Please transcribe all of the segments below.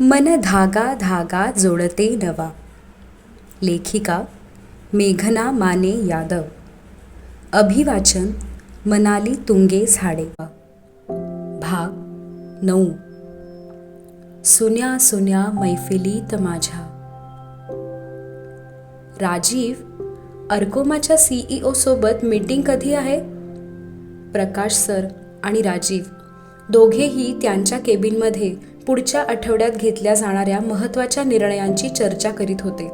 मन धागा धागा जोडते नवा. लेखिका मेघना माने यादव. अभिवाचन मनाली तुंगे झाडे. भाग नऊ. सुन्या सुन्या मैफिलीत माझ्या. राजीव अर्कोमाच्या सीईओ सोबत मीटिंग कधी आहे? प्रकाश सर आणि राजीव दोघेही त्यांच्या केबिनमध्ये पुढच्या आठवड्यात घेतल्या जाणाऱ्या महत्त्वाच्या निर्णयांची चर्चा करीत होते.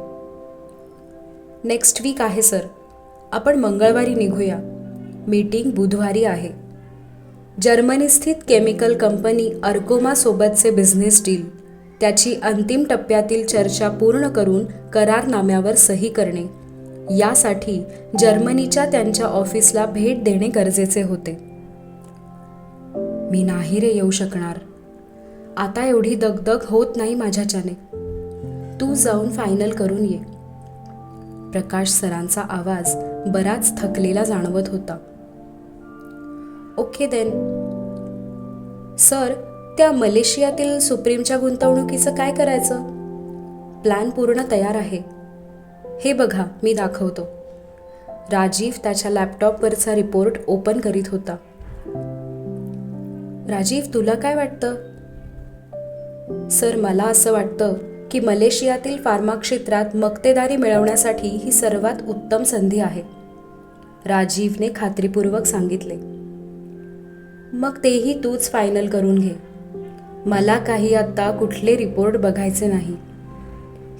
नेक्स्ट वीक आहे सर आपण मंगळवारी निघूया. मीटिंग बुधवारी आहे. जर्मनीस्थित केमिकल कंपनी अर्कोमासोबतचे बिझनेस डील त्याची अंतिम टप्प्यातील चर्चा पूर्ण करून करारनाम्यावर सही करणे. यासाठी जर्मनीच्या त्यांच्या ऑफिसला भेट देणे गरजेचे होते. मी नाही रे येऊ शकणार. आता एवढी दगदग होत नाही माझ्याच्याने. तू जाऊन फायनल करून ये. प्रकाश सरांचा आवाज बराच थकलेला जाणवत होता. Okay then. सर त्या मलेशियातील सुप्रीमच्या गुंतवणुकीचं काय करायचं? प्लॅन पूर्ण तयार आहे. हे बघा मी दाखवतो. राजीव त्याच्या लॅपटॉपवरचा रिपोर्ट ओपन करीत होता. राजीव तुला काय वाटतं? सर मला असं वाटतं की मलेशियातील फार्मा क्षेत्रात मक्तेदारी मिळवण्यासाठी ही सर्वात उत्तम संधी आहे. राजीवने खात्रीपूर्वक सांगितले. मग तेही तूच फायनल करून घे. मला काही आत्ता कुठले रिपोर्ट बघायचे नाही.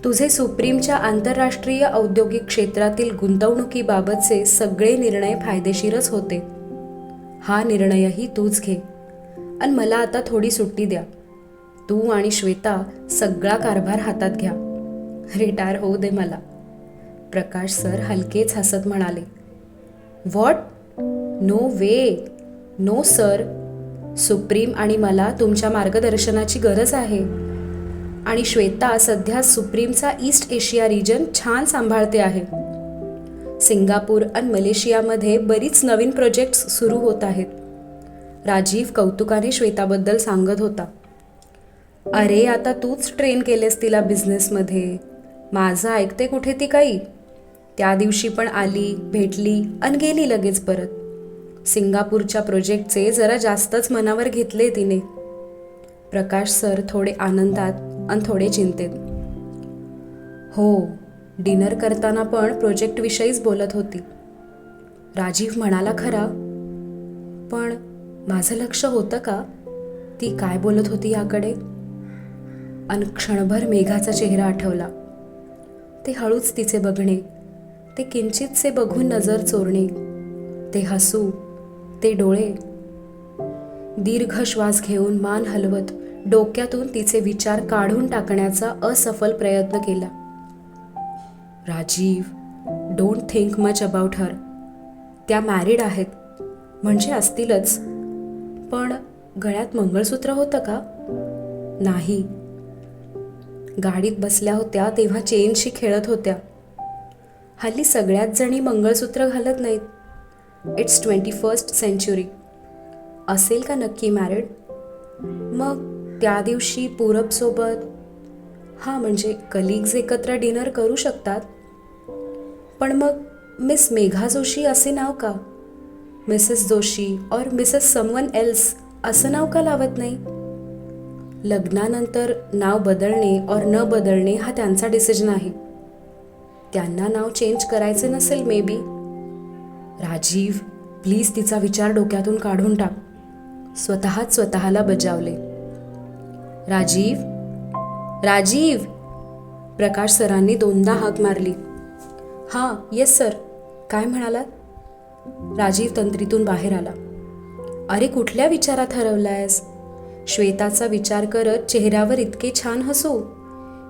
तुझे सुप्रीमच्या आंतरराष्ट्रीय औद्योगिक क्षेत्रातील गुंतवणुकीबाबतचे सगळे निर्णय फायदेशीरच होते. हा निर्णयही तूच घे. आणि मला आता थोडी सुट्टी द्या. तू आणि श्वेता सगळा कारभार हातात घ्या. रिटायर होऊ दे मला. प्रकाश सर हलकेच हसत म्हणाले. What no way no sir Supreme आणि मला तुमच्या मार्गदर्शनाची गरज आहे. आणि श्वेता सध्या सुप्रीमचा ईस्ट एशिया रिजन छान सांभाळते आहे. सिंगापूर आणि मलेशियामध्ये बरीच नवीन प्रोजेक्ट्स सुरू होत आहेत. राजीव कौतुकाने श्वेताबद्दल सांगत होता. अरे आता तूच ट्रेन केलेस तिला बिझनेसमध्ये माझं ऐकते कुठे ती काही? त्या दिवशी पण आली भेटली आणि गेली लगेच परत. सिंगापूरच्या प्रोजेक्टचे जरा जास्तच मनावर घेतले तिने. प्रकाश सर थोडे आनंदात आणि थोडे चिंतेत. हो डिनर करताना पण प्रोजेक्टविषयीच बोलत होती. राजीव म्हणाला खरा पण माझं लक्ष होतं का? ती काय बोलत होती याकडे? अन क्षणभर मेघाचा चेहरा आठवला. ते हळूच तिचे बघणे ते किंचितसे बघून नजर चोरणे ते हसू ते डोळे. दीर्घ श्वास घेऊन मान हलवत डोक्यातून तिचे विचार काढून टाकण्याचा असफल प्रयत्न केला. Rajiv don't think much about her त्या मॅरिड आहेत म्हणजे असतीलच. पण गळ्यात मंगळसूत्र होतं का? नाही. गाडीत बसल्या होत्या तेव्हा चेनशी खेळत होत्या. हल्ली सगळ्याच जणी मंगळसूत्र घालत नाहीत. इट्स ट्वेंटी फर्स्ट सेंच्युरी असेल का नक्की मॅरिड मग त्या दिवशी पूरबसोबत हां म्हणजे कलिग्ज एकत्र डिनर करू शकतात? पण मग मिस मेघा जोशी असे नाव का? मिसेस जोशी और मिसेस समवन एल्स असं नाव का लावत नाही? लग्नानंतर नाव बदलणे और न बदलणे हा त्यांचा डिसिजन आहे. त्यांना नाव चेंज करायचे नसेल मे बी राजीव प्लीज तिचा विचार डोक्यातून काढून टाक. स्वतःच स्वतःला बजावले. राजीव? राजीव! प्रकाश सरांनी दोनदा हाक मारली. हां येस सर काय म्हणालात? राजीव तंत्रीतून बाहेर आला. अरे कुठल्या विचारात हरवलायस? श्वेताचा विचार करत चेहऱ्यावर इतके छान हसू.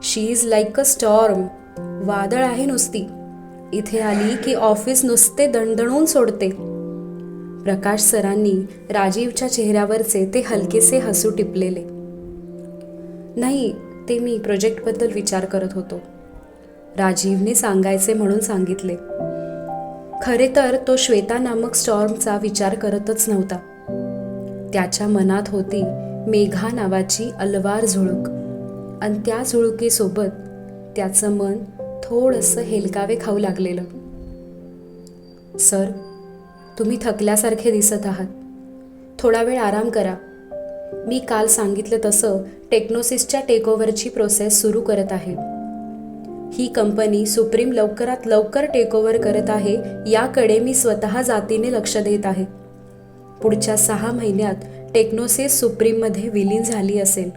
She is like a storm वादळ आहे नुसती. इथे आली की ऑफिस नुसते दणदणून सोडते. प्रकाश सरांनी राजीवच्या चेहऱ्यावरचे ते हलकेसे हसू टिपलेले. नाही ते मी प्रोजेक्टबद्दल विचार करत होतो. राजीवने सांगायचे म्हणून सांगितले. खरे तर तो श्वेता नामक स्टॉर्मचा विचार करतच नव्हता. त्याच्या मनात होती मेघा नावाची अलवार झुळूक. आणि त्या झुळुकीसोबत त्याचं मन थोडंसं हेलकावे खाऊ लागलेलं. सर तुम्ही थकल्यासारखे दिसत आहात. थोडा वेळ आराम करा. मी काल सांगितलं तसं टेक्नोसिसच्या टेकओव्हरची प्रोसेस सुरू करत आहे. ही कंपनी सुप्रीम लवकरात लवकर टेकओव्हर करत आहे याकडे मी स्वतः जातीने लक्ष देत आहे. पुढच्या सहा महिन्यात टेक्नोसिस सुप्रीममध्ये विलीन झाली असेल.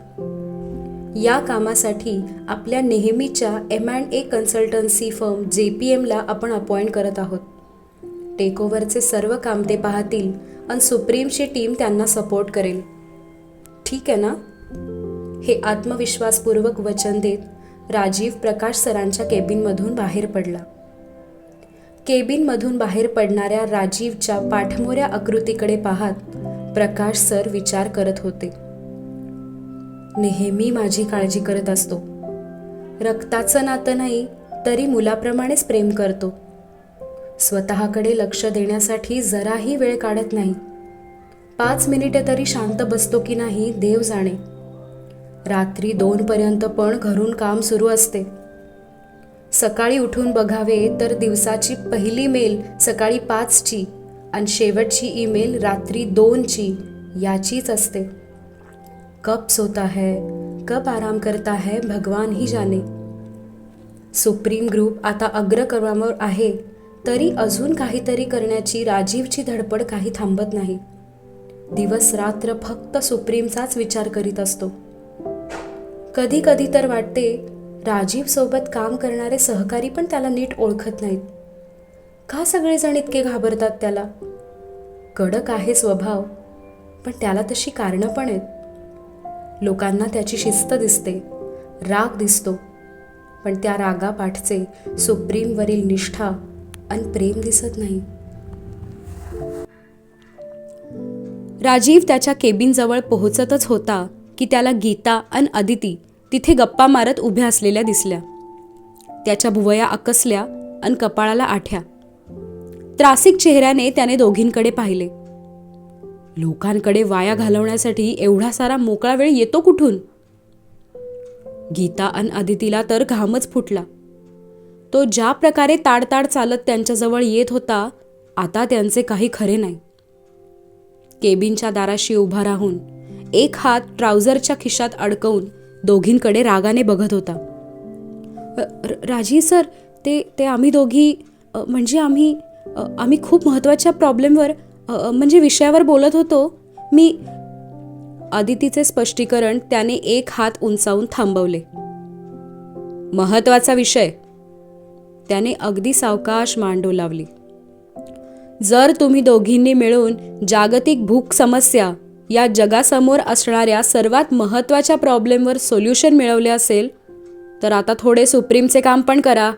या कामासाठी आपल्या नेहमीच्या M and A consultancy firm J P एमला आपण अपॉइंट करत आहोत. टेकओव्हरचे सर्व काम ते पाहतील आणि सुप्रीमची टीम त्यांना सपोर्ट करेल. ठीक आहे ना? हे आत्मविश्वासपूर्वक वचन देत राजीव प्रकाश सरांच्या केबिनमधून बाहेर पडला. केबिनमधून बाहेर पडणाऱ्या राजीवच्या पाठमोऱ्या आकृतीकडे पाहत प्रकाश सर विचार करत होते. नेहमी माझी काळजी करत असतो. रक्ताचं नातं नाही तरी मुलाप्रमाणेच प्रेम करतो. स्वतःकडे लक्ष देण्यासाठी जराही वेळ काढत नाही. पाच मिनिटे तरी शांत बसतो की नाही देव जाणे. रात्री दोनपर्यंत पण घरून काम सुरू असते. सकाळी उठून बघावे तर दिवसाची पहिली मेल सकाळी पाचची. आणि शेवटची ईमेल रात्री दोनची याचीच असते. कब सोता है कब आराम करता है भगवान ही जाने. सुप्रीम ग्रुप आता अग्रक्रमावर आहे तरी अजून काहीतरी करण्याची राजीवची धडपड काही थांबत नाही. दिवस रात्र फक्त सुप्रीमचाच विचार करीत असतो. कधी कधी तर वाटते राजीव सोबत काम करणारे सहकारी पण त्याला नीट ओळखत नाहीत. का सगळेजण इतके घाबरतात त्याला? कडक आहे स्वभाव पण त्याला तशी कारणं पण आहेत. लोकांना त्याची शिस्त दिसते राग दिसतो पण त्या रागापाठचे सुप्रीमवरील निष्ठा आणि प्रेम दिसत नाही. राजीव त्याच्या केबिनजवळ पोहोचतच होता की त्याला गीता आणि अदिती तिथे गप्पा मारत उभ्या असलेल्या दिसल्या. त्याच्या भुवया आकसल्या आणि कपाळाला आठ्या. त्रासिक चेहऱ्याने त्याने दोघींकडे पाहिले. लोकांकडे वाया घालवण्यासाठी एवढा सारा मोकळा वेळ येतो कुठून? गीता आणि अदितीला तर घामच फुटला. तो ज्या प्रकारे ताडताड चालत त्यांच्याजवळ येत होता आता त्यांचे काही खरे नाही. केबिनच्या दाराशी उभा राहून एक हात ट्राउझरच्या खिशात अडकवून दोघींकडे रागाने बघत होता. राजी सर ते ते आम्ही दोघी म्हणजे आम्ही आम्ही खूप महत्त्वाच्या प्रॉब्लेमवर म्हणजे विषयावर बोलत होतो. मी आदितीचे स्पष्टीकरण त्याने एक हात उंचावून थांबवले. महत्त्वाचा विषय. त्याने अगदी सावकाश मांडू लावली. जर तुम्ही दोघींनी मिळून जागतिक भूक समस्या या जगासमोर असणाऱ्या सर्वात महत्त्वाच्या प्रॉब्लेमवर सोल्युशन मिळवले असेल तर आता थोडे सुप्रीमचे काम पण करा.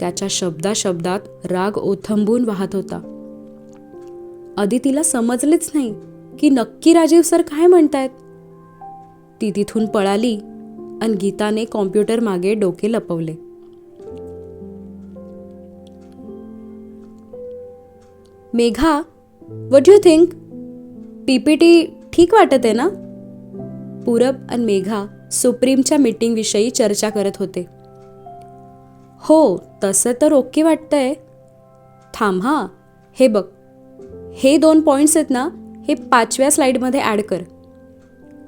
त्याच्या शब्दा शब्दात राग ओथंबून वाहत होता. अदितीला समजलेच नाही की नक्की राजीव सर काय म्हणतायत. ती तिथून पळाली आणि गीताने कॉम्प्युटर मागे डोके लपवले. Megha what you think PPT ठीक वाटत आहे ना? पूरब आणि मेघा सुप्रीमच्या मीटिंगविषयी चर्चा करत होते. हो तसं तर ओके वाटतंय. थांब हां हे बघ. हे दोन पॉईंट्स आहेत ना हे पाचव्या स्लाईडमध्ये ॲड कर.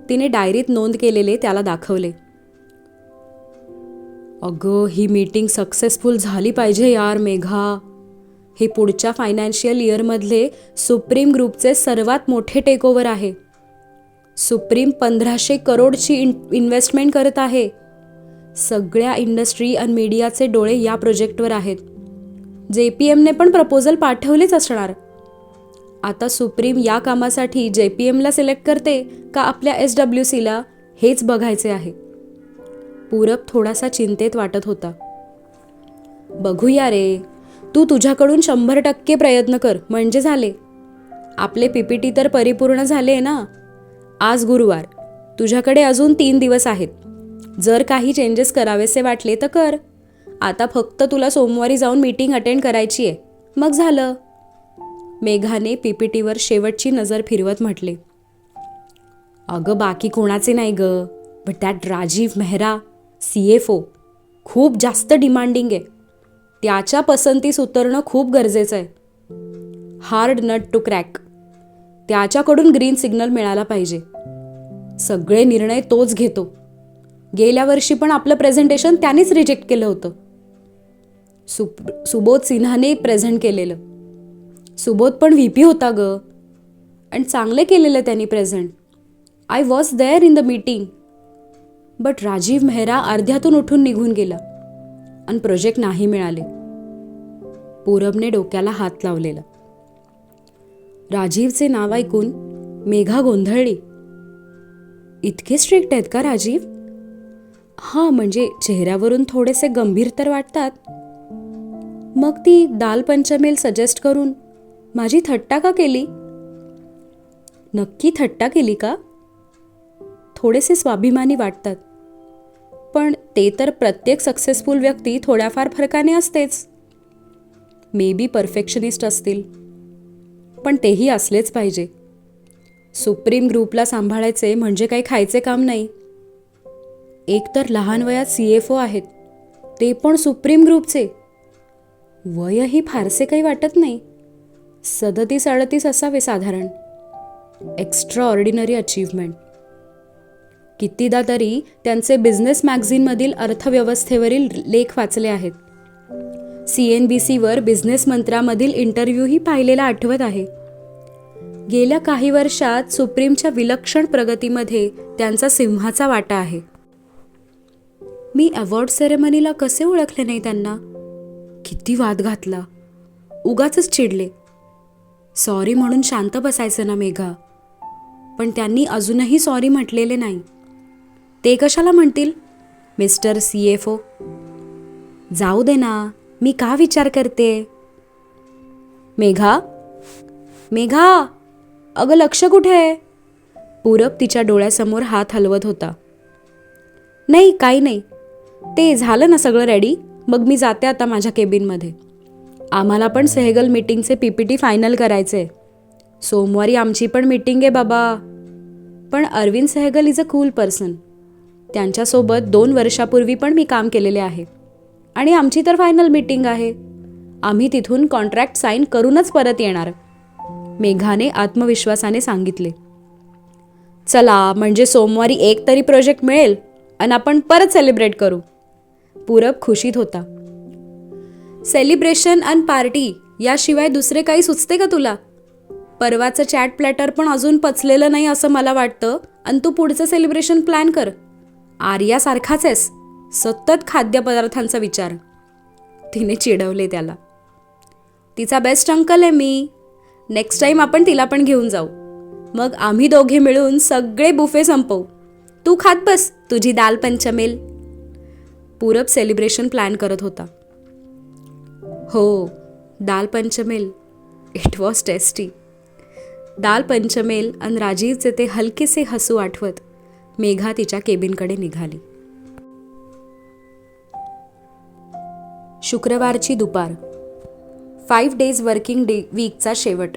तिने डायरीत नोंद केलेले त्याला दाखवले. अगं ही मीटिंग सक्सेसफुल झाली पाहिजे यार मेघा. हे पुढच्या फायनान्शियल इयरमधले सुप्रीम ग्रुपचे सर्वात मोठे टेकओव्हर आहे. सुप्रीम पंधराशे करोडची इन इन्व्हेस्टमेंट करत आहे. सगळ्या इंडस्ट्री आणि मीडियाचे डोळे या प्रोजेक्टवर आहेत. जे पी एमने पण प्रपोजल पाठवलेच असणार. आता सुप्रीम या कामासाठी जे पी एमला सिलेक्ट करते का आपल्या एस डब्ल्यू सीला हेच बघायचे आहे. पूरब थोडासा चिंतेत वाटत होता. बघूया रे तू तुझ्याकडून शंभर टक्के प्रयत्न कर म्हणजे झाले. आपले पीपीटी तर परिपूर्ण झाले ना? आज गुरुवार. तुझ्याकडे अजून तीन दिवस आहेत. जर काही चेंजेस करावेसे वाटले तर कर. आता फक्त तुला सोमवारी जाऊन मीटिंग अटेंड करायची आहे. मग झालं. मेघाने पीपीटीवर शेवटची नजर फिरवत म्हटले. अगं बाकी कोणाचे नाही ग. But that Rajiv Mehra C F O खूप जास्त डिमांडिंग आहे. त्याच्या पसंतीस उतरणं खूप गरजेचं आहे. हार्ड नट टू क्रॅक त्याच्याकडून ग्रीन सिग्नल मिळाला पाहिजे. सगळे निर्णय तोच घेतो. गेल्या वर्षी पण आपलं प्रेझेंटेशन त्यानेच रिजेक्ट केलं होतं. सु सुबोध सिन्हाने प्रेझेंट केलेलं. सुबोध पण व्ही पी होता ग. आणि चांगले केलेलं त्यांनी present I was there in the meeting but Rajiv Mehra अर्ध्यातून उठून निघून गेला. आणि प्रोजेक्ट नाही मिळाले. पूरबने डोक्याला हात लावलेला. राजीवचे नाव ऐकून मेघा गोंधळली. इतके स्ट्रिक्ट आहेत का राजीव? हां म्हणजे चेहऱ्यावरून थोडेसे गंभीर तर वाटतात. मग ती दाल पंचमेल सजेस्ट करून माझी थट्टा का केली? नक्की थट्टा केली का? थोडेसे स्वाभिमानी वाटतात. पण ते तर प्रत्येक सक्सेसफुल व्यक्ती थोड्याफार फरकाने असतेच. मे बी परफेक्शनिस्ट असतील. पण तेही असलेच पाहिजे. सुप्रीम ग्रुपला सांभाळायचे म्हणजे काही खायचे काम नाही. एकतर लहान वयात सी एफ ओ आहेत ते पण सुप्रीम ग्रुपचे. वयही फारसे काही वाटत नाही. सदतीस अडतीस असावे साधारण. एक्स्ट्रा ऑर्डिनरी अचीवमेंट कितीदा तरी त्यांचे बिझनेस मॅगझिनमधील अर्थव्यवस्थेवरील लेख वाचले आहेत. सी एन बी सीवर बिझनेस मंत्रामधील इंटरव्ह्यूही पाहिलेला आठवत आहे. गेल्या काही वर्षात सुप्रीमच्या विलक्षण प्रगतीमध्ये त्यांचा सिंहाचा वाटा आहे. मी अवॉर्ड सेरेमनीला कसे ओळखले नाही त्यांना? किती वाद घातला. उगाच चिडले. सॉरी म्हणून शांत बसायचं ना मेघा. पण त्यांनी अजूनही सॉरी म्हटलेले नाही. ते कशाला म्हणतील? मिस्टर सी एफ ओ जाऊ दे ना मी का विचार करते? मेघा? मेघा अगं लक्ष कुठे? आहे पूरब तिच्या डोळ्यासमोर हात हलवत होता. नाही काही नाही. ते झालं ना सगळं रेडी मग मी जाते आता माझ्या केबिनमध्ये आम्हाला पण सेहगल मीटिंगचे पी पी टी फायनल करायचे सोमवारी आमची पण मीटिंग आहे बाबा. पण Arvind Sehgal is a cool person त्यांच्यासोबत दोन वर्षापूर्वी पण मी काम केलेले आहे. आणि आमची तर फायनल मीटिंग आहे. आम्ही तिथून कॉन्ट्रॅक्ट साईन करूनच परत येणार. मेघाने आत्मविश्वासाने सांगितले. चला म्हणजे सोमवारी एक तरी प्रोजेक्ट मिळेल आणि आपण परत सेलिब्रेट करू. पूरब खुशीत होता. सेलिब्रेशन अँड पार्टी याशिवाय दुसरे काही सुचते का तुला? परवाचं चॅट प्लॅटर पण अजून पचलेलं नाही असं मला वाटतं आणि तू पुढचं सेलिब्रेशन प्लॅन कर. आर्यासारखाच आहेस. सतत खाद्यपदार्थांचा विचार. तिने चिडवले त्याला. तिचा बेस्ट अंकल आहे मी. नेक्स्ट टाईम आपण तिला पण घेऊन जाऊ. मग आम्ही दोघे मिळून सगळे बुफे संपवू. तू खात बस. तुझी दाल पंचमेल. पूरब सेलिब्रेशन प्लॅन करत होता. हो दाल panchmel. It was tasty dal panchmel आणि राजीवचे ते हलकेसे हसू आठवत मेघा तिच्या केबिनकडे निघाली. शुक्रवारची दुपार. फाईव्ह डेज वर्किंग डे वीकचा शेवट.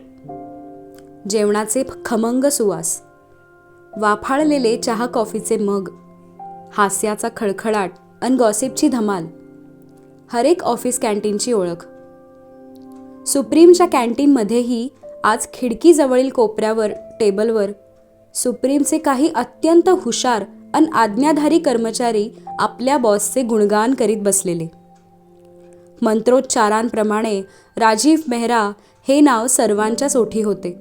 जेवणाचे खमंग सुवास. वाफाळलेले चहा कॉफीचे मग. हास्याचा खळखळाट. अन गॉसिपची धमाल. हरेक ऑफिस कॅन्टीनची ओळख. सुप्रीमच्या कॅन्टीनमध्येही आज खिडकीजवळील कोपऱ्यावर टेबलवर सुप्रीमचे काही अत्यंत हुशार अन आज्ञाधारी कर्मचारी आपल्या बॉसचे गुणगान करीत बसलेले. मंत्रोच्चारांप्रमाणे राजीव मेहरा हे नाव सर्वांच्याच ओठी होते.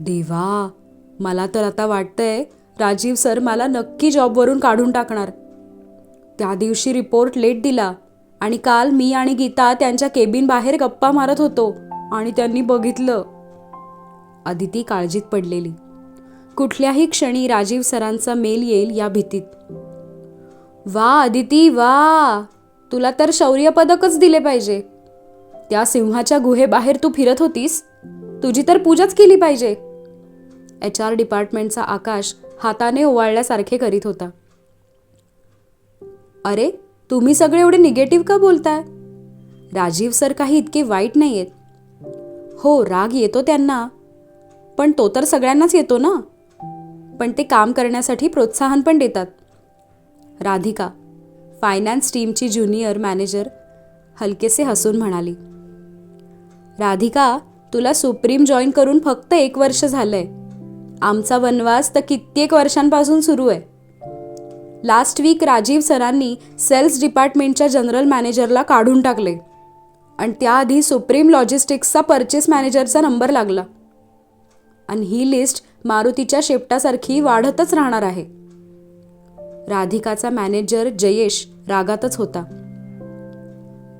देवा मला तर आता वाटतंय राजीव सर मला नक्की जॉबवरून काढून टाकणार. त्या दिवशी रिपोर्ट लेट दिला. आणि काल मी आणि गीता त्यांच्या केबिन बाहेर गप्पा मारत होतो आणि त्यांनी बघितलं. अदिती काळजीत पडलेली. कुठल्याही क्षणी राजीव सरांचा मेल येईल या भीतीत. वा अदिती वा! तुला तर शौर्य पदकच दिले पाहिजे. त्या सिंहाच्या गुहेबाहेर तू फिरत होतीस. तुझी तर पूजाच केली पाहिजे. एच आर डिपार्टमेंटचा आकाश हाताने ओवाळल्यासारखे करीत होता. अरे तुम्ही सगळे एवढे निगेटिव्ह का बोलताय? राजीव सर काही इतके वाईट नाही आहेत हो राग येतो त्यांना. पण तो तर सगळ्यांनाच येतो ना? पण ते काम करण्यासाठी प्रोत्साहन पण देतात. राधिका फायनान्स टीमची ज्युनियर मॅनेजर हलकेसे हसून म्हणाली राधिका तुला सुप्रीम जॉईन करून फक्त एक वर्ष झालंय. आमचा वनवास तर कित्येक वर्षांपासून सुरू आहे. लास्ट वीक राजीव सरांनी सेल्स डिपार्टमेंटच्या जनरल मॅनेजरला काढून टाकले. आणि त्याआधी सुप्रीम लॉजिस्टिक्सचा परचेस मॅनेजरचा नंबर लागला. आणि ही लिस्ट मारुतीच्या शेपटासारखी वाढतच राहणार आहे. राधिकाचा मॅनेजर जयेश रागातच होता.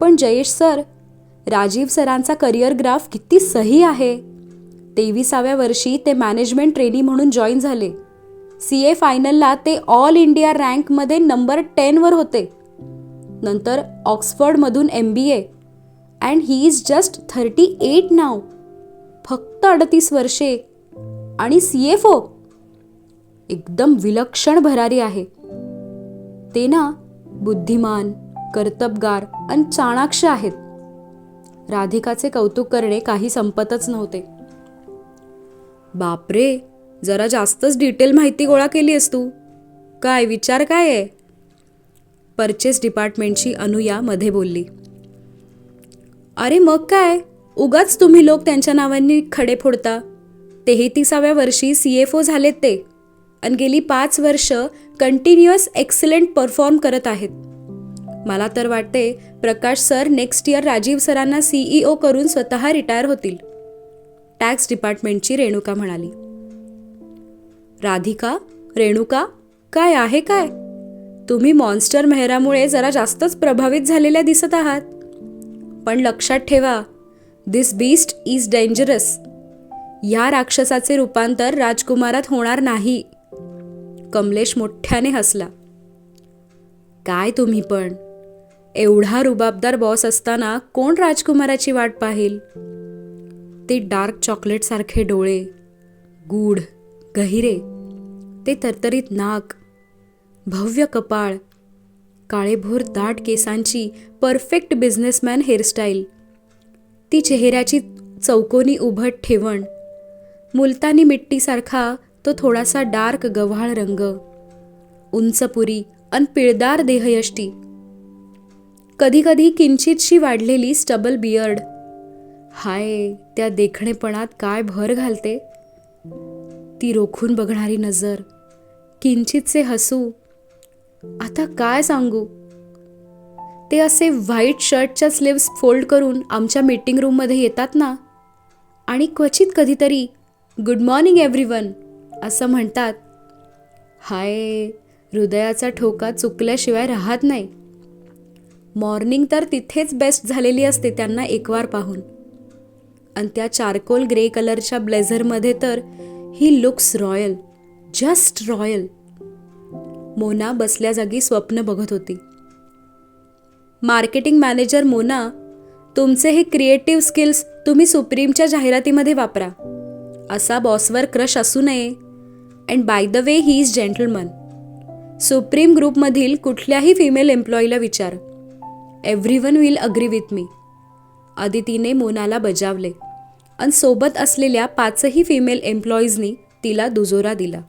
पण जयेश सर राजीव सरांचा करिअर ग्राफ किती सही आहे? तेविसाव्या वर्षी ते मॅनेजमेंट ट्रेनी म्हणून जॉईन झाले. सी ए फायनलला ते ऑल इंडिया रँकमध्ये नंबर टेनवर होते. नंतर ऑक्सफर्डमधून M B A. And he is just thirty eight नाव. फक्त अडतीस वर्षे. आणि सी एफ ओ एकदम विलक्षण भरारी आहे. ते ना बुद्धिमान कर्तबगार आणि चाणाक्ष आहेत. राधिकाचे कौतुक करणे काही संपतच नव्हते. बापरे! जरा जास्तच डिटेल माहिती गोळा केली आहेस तू. काय विचार काय आहे? परचेस डिपार्टमेंटची अनुया मध्ये बोलली. अरे मग काय? उगाच तुम्ही लोक त्यांच्या नावांनी खडे फोडता. तेहेतीसाव्या वर्षी सी एफ ओ झालेत ते. आणि गेली पाच वर्ष कंटिन्युअस एक्सलंट परफॉर्म करत आहेत. मला तर वाटते Prakash sir next year Rajiv सरांना सीईओ करून स्वतः रिटायर होतील. टॅक्स डिपार्टमेंटची रेणुका म्हणाली. राधिका रेणुका काय आहे काय? तुम्ही मॉन्स्टर मेहरामुळे जरा जास्तच प्रभावित झालेल्या दिसत आहात. पण लक्षात ठेवा दिस बीस्ट इज डेंजरस या राक्षसाचे रूपांतर राजकुमारात होणार नाही. कमलेश मोठ्याने हसला. काय तुम्ही पण? एवढा रुबाबदार बॉस असताना कोण राजकुमाराची वाट पाहिल? ते डार्क चॉकलेटसारखे डोळे गूढ गहिरे ते तरतरीत नाक भव्य कपाळ काळेभोर दाट केसांची परफेक्ट बिझनेसमॅन हेअरस्टाईल ती चेहऱ्याची चौकोनी उभट ठेवण मुलतानी मिट्टीसारखा तो थोडासा डार्क गव्हाळ रंग उंचपुरी अन पिळदार देहयष्टी. कधीकधी किंचितशी वाढलेली स्टबल बियर्ड हाय त्या देखणेपणात काय भर घालते? ती रोखून बघणारी नजर. किंचितचे हसू. आता काय सांगू? ते असे व्हाईट शर्टच्या स्लीव्स फोल्ड करून आमच्या मीटिंग रूममध्ये येतात ना? आणि क्वचित कधीतरी गुड मॉर्निंग एव्हरीवन असं म्हणतात. हाय हृदयाचा ठोका चुकल्याशिवाय राहत नाही. मॉर्निंग तर तिथेच बेस्ट झालेली असते त्यांना एकवार पाहून. आणि त्या चारकोल ग्रे कलरच्या ब्लेझरमध्ये तर he looks royal. Just royal. Mona बसल्या जागी स्वप्न बघत होती. मार्केटिंग मॅनेजर मोना तुमचे हे क्रिएटिव्ह स्किल्स तुम्ही सुप्रीमच्या जाहिरातीमध्ये वापरा. असा बॉसवर क्रश असू नये. And by the way he is gentleman Supreme ग्रुपमधील कुठल्याही फिमेल एम्प्लॉईला विचार. Everyone will agree with me अदितीने मोनाला बजावले. आणि सोबत असलेल्या पाचही फिमेल एम्प्लॉईजनी तिला दुजोरा दिला.